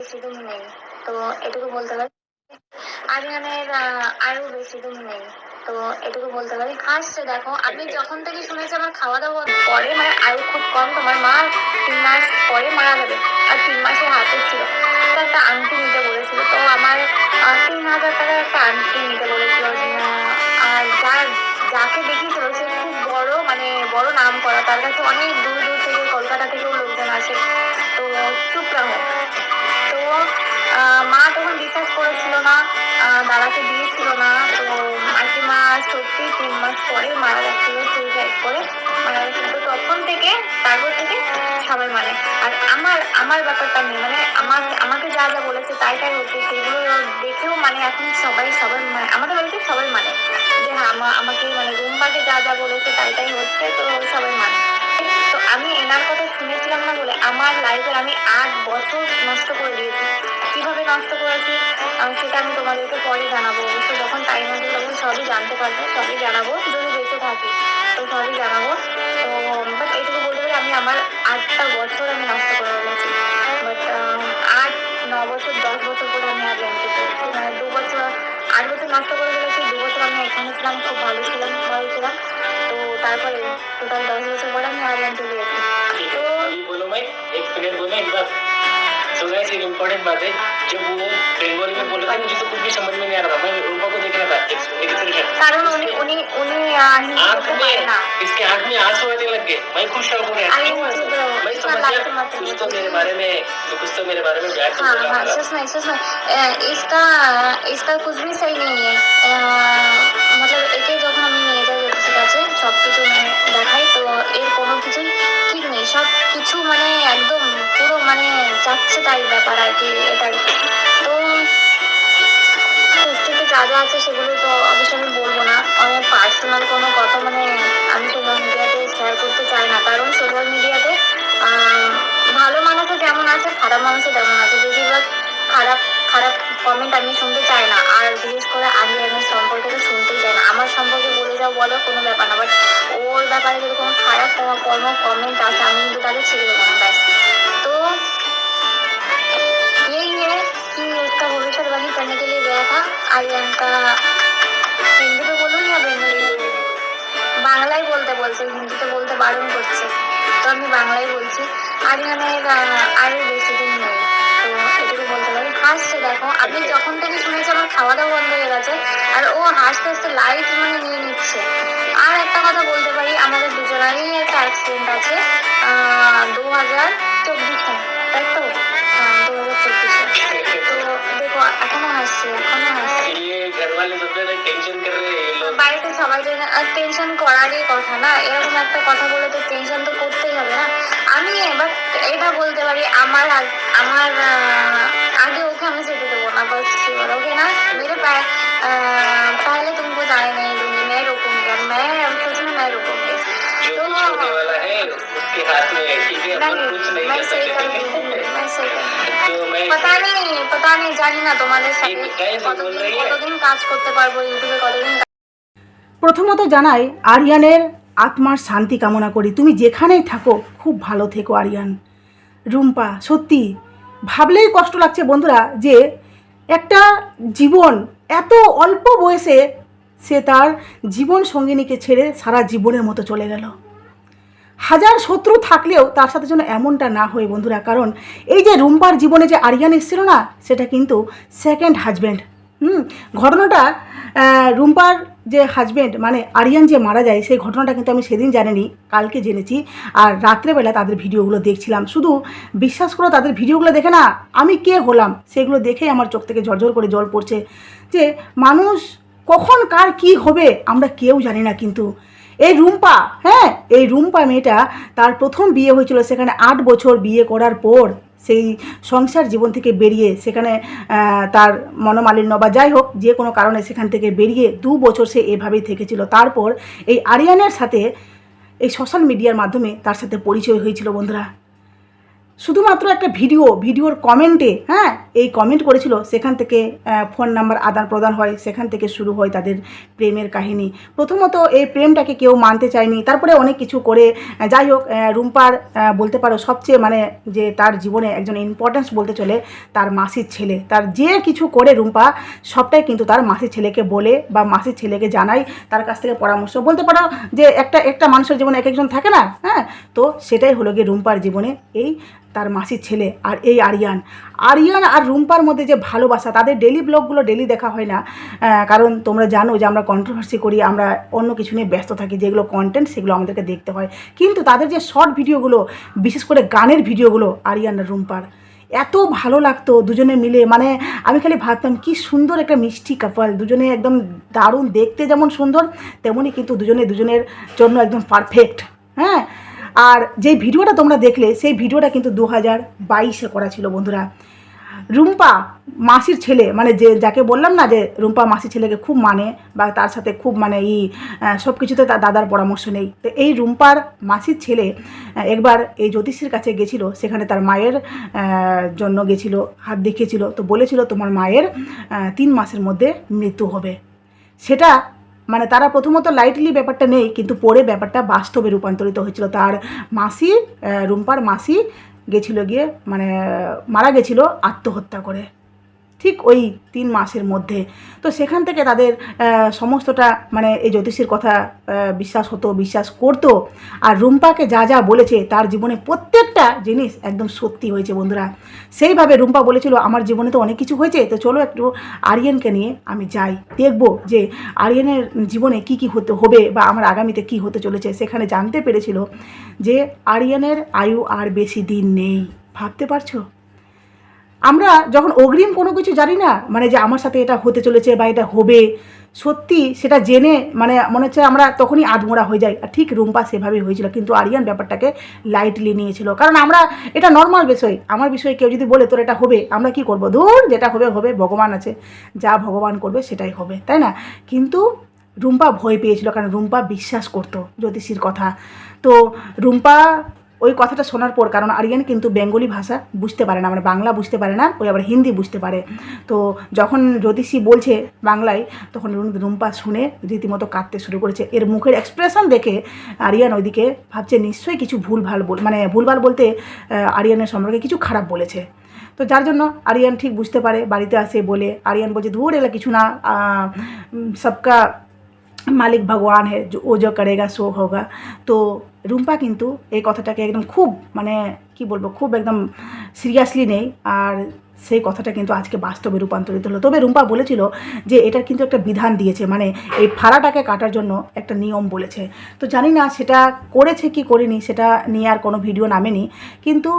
বেশি নেই। তো এটুকু বলতে পারি আরিয়ানের আহ, আরও বেশি নেই। তো এটুকু বলতে পারি হাসছে দেখো আমি যখন থেকে শুনেছি আমার খাওয়া দাওয়া পরে মানে আয়ু খুব কম তোমার মা তিন মাস পরে মারা যাবে আর তিন মাসের হাতে ছিল। একটা আংটি নিতে বলেছিল তো আমার তিন হাজার টাকার একটা আংটি নিতে বলেছিল আর যার যাকে দেখিয়েছিল সে খুব বড় মানে বড় নাম করা তার কাছে অনেক দূর দূর থেকে কলকাতা থেকেও লোকজন আসে। তো চুপ রাখো। তো মা তখন বিশ্বাস করেছিল না দাদাকে দিয়েছিল না। তো মাসিমা সত্যি তিন মাস পরে মারা যাচ্ছিল সুইসাইড করে। মারা যাচ্ছিল তো তখন থেকে, তারপর থেকে সবাই মানে। আর আমার আমার ব্যাপারটা নেই মানে আমার, আমাকে যা যা বলেছে তাই তাই হচ্ছে, সেগুলো দেখেও মানে এখন সবাই সবাই মানে আমাদের বাড়িতে সবাই মানে। যে হ্যাঁ আমাকে মানে রুম্বাকে যা যা বলেছে তাই তাই হচ্ছে, তো সবাই মানে। তো আমি এনার কথা শুনেছিলাম না বলে আমার লাইফের আমি আট বছর নষ্ট করে দিয়েছি। কীভাবে নষ্ট করেছি? সেটা আমি তোমাদেরকে পরে জানাব। অবশ্য যখন টাইম হবে তখন সবই জানতে পারবে, সবই জানাব, যদি বেঁচে থাকি, তো সবই জানাব। তো বাট এইটুকু বলতে পারি আমি আমার আটটা বছর আমি নষ্ট করে ফেলেছি। বাট আট, ন বছর, দশ বছর পরে আমি আর মানে দু বছর, আট বছর নষ্ট করে ফেলেছি, দু বছর আমি এখানে ছিলাম, খুব ভালো ছিলাম, ভালো তারপরে টোটাল দশ বছর পরে আমি আয়ারল্যান্ড চলে গেছি ठीक है अभी बोलो मैं एक मिनट बोलो एक बात तो वैसे एक इम्पोर्टेंट बात है जब वो बंगाली में बोल रहे थे मुझे तो कुछ भी समझ में नहीं आ रहा था मैं रूपा को देख रहा था एक एक सेकंड কারণ উনি উনি উনি আহ, হিন্দি आंख বলতে পারে में না इसके आंख में आंसू आने लग गए मैं खुश हो गया अरे क्यों मुझे ऐसा? तो मैं इतना समझ लाइट गया मत कुछ तो बोलो। मेरे बारे में कुछ तो मेरे बारे में बैड तो हाँ बोला हाँ होगा। इसमें इसमें इसका इसका कुछ भी सही नहीं है আহ, मतलब একে যখন আমি নিয়ে যাই ওদের কাছে সব কিছু মানে দেখাই তো এর কোনো কিছুই ঠিক নেই। সব কিছু মানে একদম পুরো মানে যাচ্ছে তাই ব্যাপার আর কি, এটাই। তো পুষ্টিতে যা যা আছে সেগুলো তো অবশ্যই আমি বলব না। অনেক পার্সোনাল কোনো কথা মানে আমি সোশ্যাল মিডিয়াতে শেয়ার করতে চাই না। কারণ সোশ্যাল মিডিয়াতে ভালো মানুষও যেমন আছে, খারাপ মানুষও তেমন আছে। বেশিরভাগ খারাপ খারাপ কমেন্ট আমি শুনতে চাই না আর বিশেষ করে আমি আমার সম্পর্কে তো শুনতেই চাই না আমার সম্পর্কে বলে যাও বলো কোনো ব্যাপার না বাট ওর ব্যাপারে যদি কোনো খারাপ কোনো কর্ম কমেন্ট আসে আমি কিন্তু তাকে ছেড়ে দেবো না ব্যাস তো यही है कि उसका भविष्यवाणी करने के लिए गया था आर्यन का हिंदी में बोलूँ या বেঙ্গলি বাংলায় বলতে বলছে হিন্দিতে বলতে বারণ করছে তো আমি বাংলায় বলছি আরিয়ানের আহ, আর বেশি দিন হাসছে দেখো। আপনি যখন থেকে শুনেছি আমার খাওয়া দাওয়া বন্ধ হয়ে গেছে, আর ও হাসতে হাসতে লাইট মানে নিয়ে নিচ্ছে। আর একটা কথা বলতে পারি, আমাদের দুজনারই একটা অ্যাক্সিডেন্ট আছে দু হাজার চব্বিশ তাই তো? হ্যাঁ, দু হাজার চব্বিশে তো দেখো, এখনও হাসছে এখনও হাসছে। বাড়িতে সবাই টেনশন করারই কথা না, এরকম একটা কথা বলে তো টেনশন তো করতেই হবে না। আমি এবার এটা বলতে পারি, আমার আমার ওকে আমি যেতে দেবো না বস শিওর ওকে না मेरे पह- अह, पहले तुमको जाने नहीं दूंगी मैं रोकूंगी और मैं सच में मैं रोकूंगी जो तो कुछ होने वाला है उसके हाथ में है ठीक है अपन नहीं कुछ नहीं मैं कर सही कर सकते दूंगी मैं सही कर दूंगी तो मैं पता नहीं पता नहीं জানি না তোমাদের সাথে ये कैसे बोल কতদিন रही है কতদিন কাজ করতে পারবো ইউটিউবে কতদিন প্রথমত জানাই আরিয়ানের আত্মার শান্তি কামনা করি তুমি যেখানেই থাকো খুব ভালো থেকো আরিয়ান রুম্পা সত্যি ভাবলেই কষ্ট লাগছে বন্ধুরা যে একটা জীবন এত অল্প বয়সে সে তার জীবন সঙ্গিনীকে ছেড়ে সারা জীবনের মতো চলে গেল। হাজার শত্রু থাকলেও তার সাথে যেন এমনটা না হয় বন্ধুরা, কারণ এই যে রুম্পার জীবনে যে আরিয়ান এসেছিল না, সেটা কিন্তু সেকেন্ড হাজব্যান্ড হুম, ঘটনাটা রুম্পার যে হাজব্যান্ড মানে আরিয়ান যে মারা যায়, সেই ঘটনাটা কিন্তু আমি সেদিন জানিনি, কালকে জেনেছি। আর রাত্রেবেলা তাদের ভিডিওগুলো দেখছিলাম। শুধু বিশ্বাস করো, তাদের ভিডিওগুলো দেখে না, আমি কে হলাম? সেগুলো দেখেই আমার চোখ থেকে ঝরঝর করে জল পড়ছে। যে মানুষ কখন কার কি হবে, আমরা কেউ জানি না কিন্তু। এই রুম্পা হ্যাঁ এই রুম্পা মেয়েটা তার প্রথম বিয়ে হয়েছিল সেখানে আট বছর বিয়ে করার পর। সেই সংসার জীবন থেকে বেরিয়ে সেখানে তার মনোমালিন্য বা যাই হোক, যে কোনো কারণে সেখান থেকে বেরিয়ে দু বছর সে এভাবেই থেকেছিল। তারপর এই আরিয়ানের সাথে এই সোশ্যাল মিডিয়ার মাধ্যমে তার সাথে পরিচয় হয়েছিল বন্ধুরা। শুধুমাত্র একটা ভিডিও ভিডিওর কমেন্টে হ্যাঁ এই কমেন্ট করেছিল। সেখান থেকে ফোন নাম্বার আদান প্রদান হয়। সেখান থেকে শুরু হয় তাদের প্রেমের কাহিনী। প্রথমত এই প্রেমটাকে কেউ মানতে চায়নি। তারপরে অনেক কিছু করে যাই হোক রুম্পার বলতে পারো সবচেয়ে মানে যে তার জীবনে একজন ইম্পর্টেন্স বলতে চলে, তার মাসির ছেলে। তার যে কিছু করে রুম্পা, সবটাই কিন্তু তার মাসির ছেলেকে বলে বা মাসির ছেলেকে জানাই তার কাছ থেকে পরামর্শ। বলতে পারো যে একটা একটা মানুষের জীবনে এক একজন থাকে না হ্যাঁ তো সেটাই হলো গিয়ে রুম্পার জীবনে এই তার মাসির ছেলে আর এই আরিয়ান। আরিয়ান আর রুম্পার মধ্যে যে ভালোবাসা, তাদের ডেলি ব্লগগুলো ডেলি দেখা হয় না। কারণ তোমরা জানো যে আমরা কন্ট্রোভার্সি করি, আমরা অন্য কিছু নিয়ে ব্যস্ত থাকি, যেগুলো কন্টেন্ট সেগুলো আমাদেরকে দেখতে হয়। কিন্তু তাদের যে শর্ট ভিডিওগুলো বিশেষ করে গানের ভিডিওগুলো আরিয়ান আর রুম্পার, এত ভালো লাগতো দুজনে মিলে। মানে আমি খালি ভাবতাম, কি সুন্দর একটা মিষ্টি কাপাল দুজনে একদম দারুণ, দেখতে যেমন সুন্দর তেমনই কিন্তু দুজনে দুজনের জন্য একদম পারফেক্ট হ্যাঁ? আর যেই ভিডিওটা তোমরা দেখলে, সেই ভিডিওটা কিন্তু দু হাজার বাইশে করা ছিল বন্ধুরা। রুম্পা মাসির ছেলে মানে যে যাকে বললাম না যে রুম্পা মাসির ছেলেকে খুব মানে বা তার সাথে খুব মানে ই সব কিছুতে তার দাদার পরামর্শ নেই। তো এই রুম্পার মাসির ছেলে একবার এই জ্যোতিষীর কাছে গেছিল, সেখানে তার মায়ের জন্য গেছিল, হাত দেখিয়েছিল। তো বলেছিল, তোমার মায়ের তিন মাসের মধ্যে মৃত্যু হবে। সেটা মানে তারা প্রথমত লাইটলি ব্যাপারটা নেই, কিন্তু পরে ব্যাপারটা বাস্তবে রূপান্তরিত হয়েছিল। তার মাসি রুম্পার মাসি গেছিল গিয়ে মানে মারা গেছিল আত্মহত্যা করে। ঠিক ওই তিন মাসের মধ্যে। তো সেখান থেকে তাদের সমস্তটা মানে এই জ্যোতিষীর কথা বিশ্বাস হতো, বিশ্বাস করতো। আর রুম্পাকে যা যা বলেছে, তার জীবনে প্রত্যেকটা জিনিস একদম সত্যি হয়েছে বন্ধুরা। সেইভাবে রুম্পা বলেছিল, আমার জীবনে তো অনেক কিছু হয়েছে, তো চলো একটু আরিয়ানকে নিয়ে আমি যাই। দেখব যে আরিয়ানের জীবনে কি কি হতে হবে বা আমার আগামীতে কি হতে চলেছে। সেখানে জানতে পেরেছিল যে আরিয়ানের আয়ু আর বেশি দিন নেই। ভাবতে পারছ? আমরা যখন অগ্রিম কোনো কিছু জানি না মানে যে আমার সাথে এটা হতে চলেছে বা এটা হবে, সত্যি সেটা জেনে মানে মনে হচ্ছে আমরা তখনই আধমোড়া হয়ে যাই। আর ঠিক রুম্পা সেভাবেই হয়েছিল, কিন্তু আরিয়ান ব্যাপারটাকে লাইটলি নিয়েছিল। কারণ আমরা, এটা নর্মাল বিষয়। আমার বিষয়ে কেউ যদি বলে, তোর এটা হবে, আমরা কি করব? দূর যেটা হবে হবে, ভগবান আছে। যা ভগবান করবে, সেটাই হবে, তাই না? কিন্তু রুম্পা ভয় পেয়েছিল, কারণ রুম্পা বিশ্বাস করতো জ্যোতিষীর কথা। তো রুম্পা ওই কথাটা শোনার পর, কারণ আরিয়ান কিন্তু বেঙ্গলি ভাষা বুঝতে পারে না মানে বাংলা বুঝতে পারে না, ওই আবার হিন্দি বুঝতে পারে। তো যখন জ্যোতিষী বলছে বাংলায়, তখন রুম্পা শুনে রীতিমতো কাঁদতে শুরু করেছে। এর মুখের এক্সপ্রেশন দেখে আরিয়ান ওইদিকে ভাবছে, নিশ্চয়ই কিছু ভুলভাল বল মানে ভুলভাল বলতে আরিয়ানের সম্পর্কে কিছু খারাপ বলেছে। তো যার জন্য আরিয়ান ঠিক বুঝতে পারে, বাড়িতে আসে বলে। আরিয়ান বলছে, ধুর এলা কিছু না সবকা মালিক ভগবান হে ও যে করেগা, সো হোগা। তো রুম্পা কিন্তু এই কথাটাকে একদম খুব মানে কি বলব, খুব একদম সিরিয়াসলি নেই। আর সেই কথাটা কিন্তু আজকে বাস্তবে রূপান্তরিত হলো। তবে রুম্পা বলেছিল যে এটার কিন্তু একটা বিধান দিয়েছে মানে এই ফাড়াটাকে কাটার জন্য একটা নিয়ম বলেছে। তো জানি না সেটা করেছে কি করেনি, সেটা নিয়ে আর কোনো ভিডিও নামেনি। কিন্তু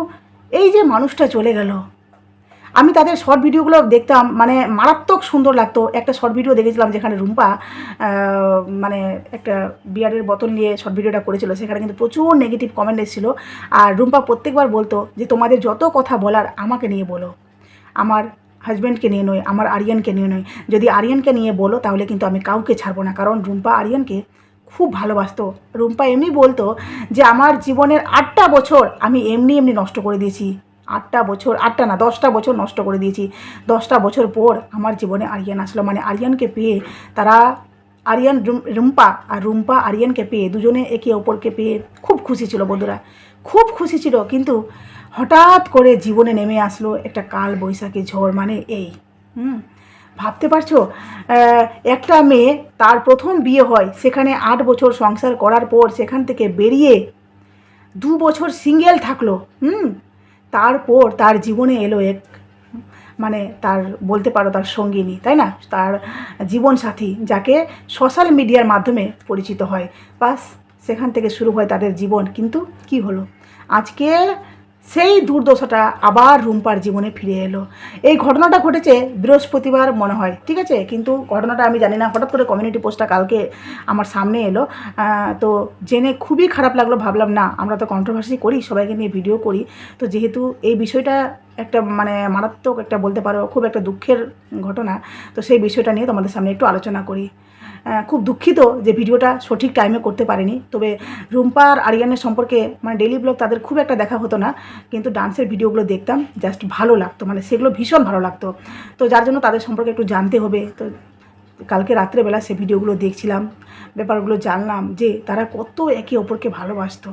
এই যে মানুষটা চলে গেল আমি তাদের শর্ট ভিডিওগুলো দেখতাম মানে মারাত্মক সুন্দর লাগতো। একটা শর্ট ভিডিও দেখেছিলাম যেখানে রুম্পা মানে একটা বিয়ারের বোতল নিয়ে শর্ট ভিডিওটা করেছিল। সেখানে কিন্তু প্রচুর নেগেটিভ কমেন্ট এসেছিল। আর রুম্পা প্রত্যেকবার বলতো যে, তোমাদের যত কথা বলার আমাকে নিয়ে বলো। আমার হাজব্যান্ডকে নিয়ে নয়, আমার আরিয়ানকে নিয়ে নয়। যদি আরিয়ানকে নিয়ে বলো, তাহলে কিন্তু আমি কাউকে ছাড়বো না। কারণ রুম্পা আরিয়ানকে খুব ভালোবাসতো। রুম্পা এমনি বলতো যে, আমার জীবনের আটটা বছর আমি এমনি এমনি নষ্ট করে দিয়েছি। আটটা বছর, আটটা না, দশটা বছর নষ্ট করে দিয়েছি। দশটা বছর পর আমার জীবনে আরিয়ান আসলো। মানে আরিয়ানকে পেয়ে তারা, আরিয়ান রুম- রুম্পা আর রুম্পা আরিয়ানকে পেয়ে দুজনে একে অপরকে পেয়ে খুব খুশি ছিল বন্ধুরা। খুব খুশি ছিল, কিন্তু হঠাৎ করে জীবনে নেমে আসলো একটা কাল বৈশাখী ঝড়। মানে এই, হুম, ভাবতে পারছ? একটা মেয়ে তার প্রথম বিয়ে হয়, সেখানে আট বছর সংসার করার পর সেখান থেকে বেরিয়ে দু বছর সিঙ্গেল থাকল। হুম তারপর তার জীবনে এলো এক মানে তার বলতে পারো তার সঙ্গিনী, তাই না? তার জীবনসাথী, যাকে সোশ্যাল মিডিয়ার মাধ্যমে পরিচিত হয়। বাস, সেখান থেকে শুরু হয় তাদের জীবন। কিন্তু কি হলো? আজকে সেই দুর্দশাটা আবার রুম্পার জীবনে ফিরে এলো। এই ঘটনাটা ঘটেছে বৃহস্পতিবার মনে হয়, ঠিক আছে? কিন্তু ঘটনাটা আমি জানি না, হঠাৎ করে কমিউনিটি পোস্টটা কালকে আমার সামনে এলো। তো জেনে খুবই খারাপ লাগল, ভাবলাম না, আমরা তো কন্ট্রোভার্সি করি, সবাইকে নিয়ে ভিডিও করি। তো যেহেতু এই বিষয়টা একটা মানে মারাত্মক একটা বলতে পারো, খুব একটা দুঃখের ঘটনা, তো সেই বিষয়টা নিয়ে তোমাদের সামনে একটু আলোচনা করি। খুব দুঃখিত যে ভিডিওটা সঠিক টাইমে করতে পারিনি। তবে রুম্পা আর আরিয়ানের সম্পর্কে মানে ডেলি ব্লগ তাদের খুব একটা দেখা হতো না, কিন্তু ডান্সের ভিডিওগুলো দেখতাম জাস্ট ভালো লাগতো মানে সেগুলো ভীষণ ভালো লাগতো। তো যার জন্য তাদের সম্পর্কে একটু জানতে হবে। তো কালকে রাত্রেবেলা সে ভিডিওগুলো দেখছিলাম, ব্যাপারগুলো জানলাম যে তারা কত একে অপরকে ভালোবাসতো।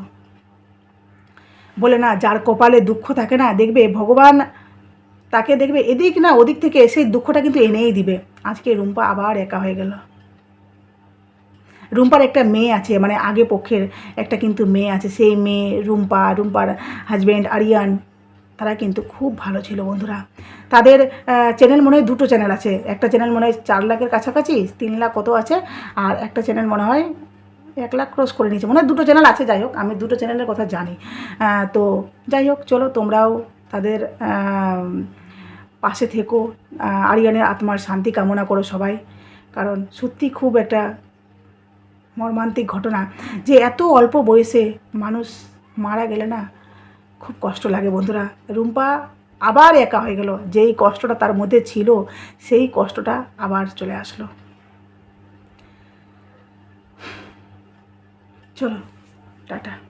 বলে না, যার কপালে দুঃখ থাকে না, দেখবে ভগবান তাকে দেখবে, এদিক না ওদিক থেকে সেই দুঃখটা কিন্তু এনেই দিবে। আজকে রুম্পা আবার একা হয়ে গেল। রুম্পার একটা মেয়ে আছে মানে আগে পক্ষের একটা কিন্তু মেয়ে আছে, সেই মেয়ে রুম্পা, রুম্পার হাজব্যান্ড আরিয়ান, তারা কিন্তু খুব ভালো ছিল বন্ধুরা। তাদের চ্যানেল মনে হয় দুটো চ্যানেল আছে, একটা চ্যানেল মনে হয় চার লাখের কাছাকাছি, তিন লাখ কত আছে, আর একটা চ্যানেল মনে হয় এক লাখ ক্রস করে নিয়েছে, মনে হয় দুটো চ্যানেল আছে, যাই হোক, আমি দুটো চ্যানেলের কথা জানি। তো যাই হোক, চলো তোমরাও তাদের পাশে থেকো আরিয়ানের আত্মার শান্তি কামনা করো সবাই, কারণ সত্যি খুব একটা মর্মান্তিক ঘটনা যে এত অল্প বয়সে মানুষ মারা গেলে না খুব কষ্ট লাগে বন্ধুরা। রুম্পা আবার একা হয়ে গেল। যেই কষ্টটা তার মধ্যে ছিল, সেই কষ্টটা আবার চলে আসলো। চলো, টাটা।